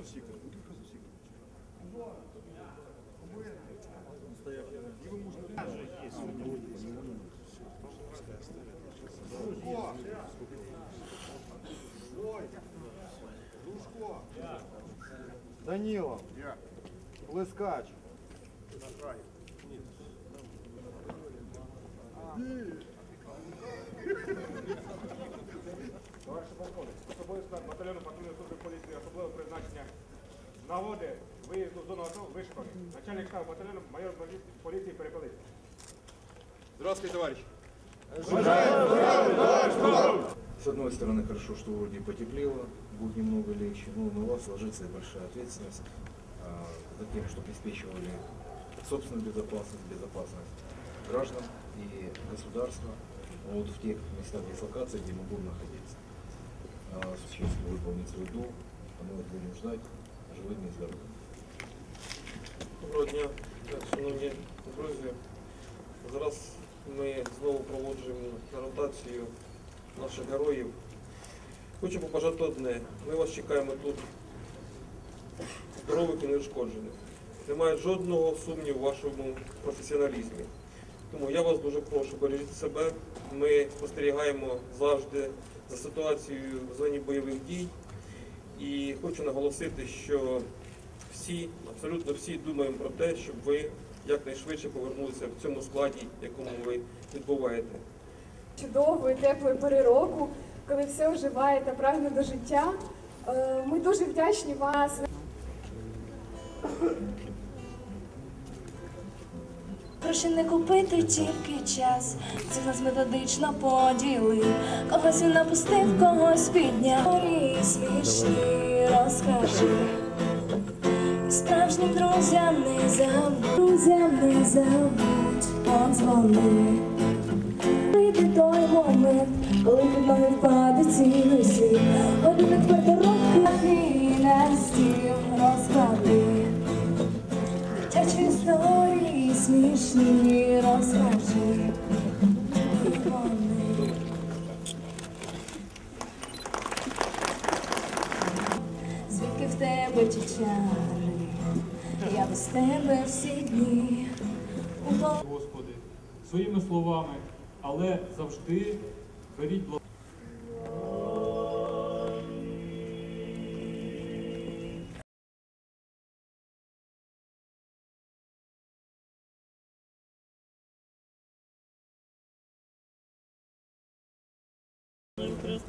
Хто сікав? Будь-хто засікав. Его. Лыскач! Товарищи полковник, с собой батальоны патрульной нагоди виїзду в зону АТО вишколи. Начальник штабу батальйону майор поліції Перепелиць. Здравствуйте, товарищ. С одной стороны, хорошо, что вроде потеплело, будет немного легче, но на вас ложится и большая ответственность а, за тем, что обеспечивали собственную безопасность, безопасность граждан и государства вот в тех местах дислокации, где мы будем находиться. А, Существенно выполнить свой долг, а мы вот будем ждать Живыми и здоровыми. Доброго дня, шановні друзі. Зараз ми знову проводжуємо ротацію наших героїв. Хочу побажати одне. Ми вас чекаємо тут здорових і неушкоджених. Немає жодного сумніву в вашому професіоналізмі. Тому я вас дуже прошу, бережіть себе. Ми спостерігаємо завжди за ситуацією в зоні бойових дій. І хочу наголосити, що всі, абсолютно всі думаємо про те, щоб ви якнайшвидше повернулися в цьому складі, в якому ви відбуваєте. чудової, теплої пори року, коли все оживає та прагне до життя. Е, Ми дуже вдячні вас. Гроші не купити тільки час, всіх нас методично поділив, когось він напустив, когось підняв. Горі смішні розкажи. І Справжнім друзям не забудь, друзям не забудь, подзвони. Прийде той момент, коли під ноги впаде цілий світ, години твердо руки і на стіл розклади. Дитячі історії смішні розкажи. Звідки в тебе ті чари? Я без тебе всі дні. Господи, своїми словами, але завжди беріть благо. Спаси,